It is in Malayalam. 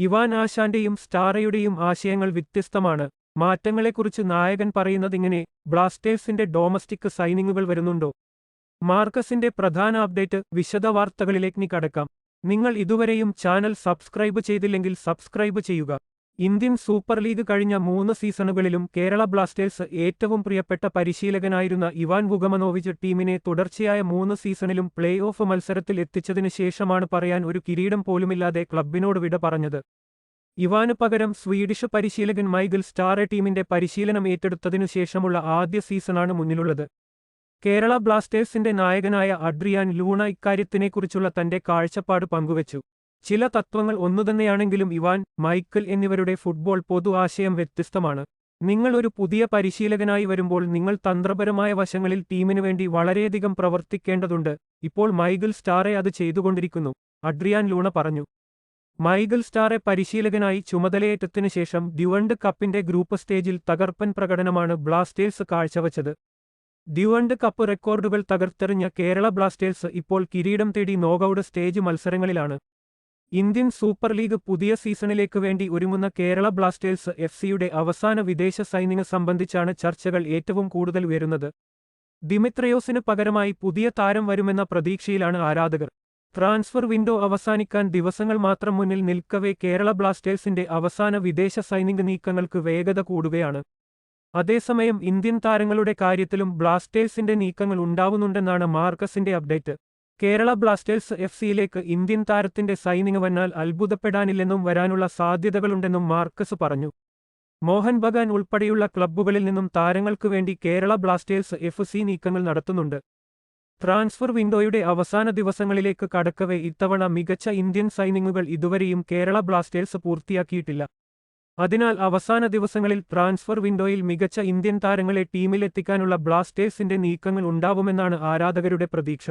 ഇവാൻ ആശാന്റെയും സ്റ്റാറയുടെയും ആശയങ്ങൾ വ്യത്യസ്തമാണ്. മാറ്റങ്ങളെക്കുറിച്ച് നായകൻ പറയുന്നതിങ്ങനെ ബ്ലാസ്റ്റേഴ്സിന്റെ ഡൊമസ്റ്റിക് സൈനിങ്ങുകൾ വരുന്നുണ്ടോ? മാർക്കസിന്റെ പ്രധാന അപ്ഡേറ്റ് വിശദവാർത്തകളിലേക്ക് കടക്കാം. നിങ്ങൾ ഇതുവരെയും ചാനൽ സബ്സ്ക്രൈബ് ചെയ്തില്ലെങ്കിൽ സബ്സ്ക്രൈബ് ചെയ്യുക. ഇന്ത്യൻ സൂപ്പർ ലീഗ് കഴിഞ്ഞ മൂന്ന് സീസണുകളിലും കേരള ബ്ലാസ്റ്റേഴ്സ് ഏറ്റവും പ്രിയപ്പെട്ട പരിശീലകനായിരുന്ന ഇവാൻ ഗുഗമനോവിച്ച് ടീമിനെ തുടർച്ചയായ മൂന്ന് സീസണിലും പ്ലേ ഓഫ് മത്സരത്തിൽ എത്തിച്ചതിനു ശേഷമാണ് പറയാൻ ഒരു കിരീടം പോലുമില്ലാതെ ക്ലബിനോട് വിട പറഞ്ഞത്. ഇവാനു പകരം സ്വീഡിഷ് പരിശീലകൻ മൈഗിൽ സ്റ്റാറെ ടീമിന്റെ പരിശീലനം ഏറ്റെടുത്തതിനു ശേഷമുള്ള ആദ്യ സീസണാണ് മുന്നിലുള്ളത്. കേരള ബ്ലാസ്റ്റേഴ്സിന്റെ നായകനായ അഡ്രിയാൻ ലൂണ ഇക്കാര്യത്തിനെക്കുറിച്ചുള്ള തന്റെ കാഴ്ചപ്പാട് പങ്കുവച്ചു. ചില തത്വങ്ങൾ ഒന്നുതന്നെയാണെങ്കിലും ഇവാൻ മൈക്കിൾ എന്നിവരുടെ ഫുട്ബോൾ പൊതു ആശയം വ്യത്യസ്തമാണ്. നിങ്ങൾ ഒരു പുതിയ പരിശീലകനായി വരുമ്പോൾ നിങ്ങൾ തന്ത്രപരമായ വശങ്ങളിൽ ടീമിനു വേണ്ടി വളരെയധികം പ്രവർത്തിക്കേണ്ടതുണ്ട്. ഇപ്പോൾ മൈഗിൾ സ്റ്റാറെ അത് ചെയ്തുകൊണ്ടിരിക്കുന്നു. അഡ്രിയാൻ ലൂണ പറഞ്ഞു. മൈഗിൾ സ്റ്റാറെ പരിശീലകനായി ചുമതലയേറ്റത്തിനു ശേഷം ഡ്യുവണ്ട് കപ്പിന്റെ ഗ്രൂപ്പ് സ്റ്റേജിൽ തകർപ്പൻ പ്രകടനമാണ് ബ്ലാസ്റ്റേഴ്സ് കാഴ്ചവച്ചത്. ഡ്യുവണ്ട് കപ്പ് റെക്കോർഡുകൾ തകർത്തെറിഞ്ഞ കേരള ബ്ലാസ്റ്റേഴ്സ് ഇപ്പോൾ കിരീടം തേടി നോക്കൌട്ട് സ്റ്റേജ് മത്സരങ്ങളിലാണ്. ഇന്ത്യൻ സൂപ്പർ ലീഗ് പുതിയ സീസണിലേക്ക് വേണ്ടി ഒരുങ്ങുന്ന കേരള ബ്ലാസ്റ്റേഴ്സ് എഫ് സിയുടെ അവസാന വിദേശ സൈനിക സംബന്ധിച്ചാണ് ചർച്ചകൾ ഏറ്റവും കൂടുതൽ ഉയരുന്നത്. ദിമിത്രയോസിന് പകരമായി പുതിയ താരം വരുമെന്ന പ്രതീക്ഷയിലാണ് ആരാധകർ. ട്രാൻസ്ഫർ വിൻഡോ അവസാനിക്കാൻ ദിവസങ്ങൾ മാത്രം മുന്നിൽ നിൽക്കവേ കേരള ബ്ലാസ്റ്റേഴ്സിന്റെ അവസാന വിദേശ സൈനിക നീക്കങ്ങൾക്ക് വേഗത കൂടുകയാണ്. അതേസമയം ഇന്ത്യൻ താരങ്ങളുടെ കാര്യത്തിലും ബ്ലാസ്റ്റേഴ്സിന്റെ നീക്കങ്ങൾ ഉണ്ടാവുന്നുണ്ടെന്നാണ് മാർക്കസിന്റെ അപ്ഡേറ്റ്. കേരള ബ്ലാസ്റ്റേഴ്സ് എഫ് സിയിലേക്ക് ഇന്ത്യൻ താരത്തിന്റെ സൈനിങ് വന്നാൽ അത്ഭുതപ്പെടാനില്ലെന്നും വരാനുള്ള സാധ്യതകളുണ്ടെന്നും മാർക്കസ് പറഞ്ഞു. മോഹൻ ബഗാൻ ഉൾപ്പെടെയുള്ള ക്ലബ്ബുകളിൽ നിന്നും താരങ്ങൾക്കു വേണ്ടി കേരള ബ്ലാസ്റ്റേഴ്സ് എഫ് സി നീക്കങ്ങൾ നടത്തുന്നുണ്ട്. ട്രാൻസ്ഫർ വിൻഡോയുടെ അവസാന ദിവസങ്ങളിലേക്ക് കടക്കവെ ഇത്തവണ മികച്ച ഇന്ത്യൻ സൈനിങ്ങുകൾ ഇതുവരെയും കേരള ബ്ലാസ്റ്റേഴ്സ് പൂർത്തിയാക്കിയിട്ടില്ല. അതിനാൽ അവസാന ദിവസങ്ങളിൽ ട്രാൻസ്ഫർ വിൻഡോയിൽ മികച്ച ഇന്ത്യൻ താരങ്ങളെ ടീമിലെത്തിക്കാനുള്ള ബ്ലാസ്റ്റേഴ്സിന്റെ നീക്കങ്ങൾ ഉണ്ടാവുമെന്നാണ് ആരാധകരുടെ പ്രതീക്ഷ.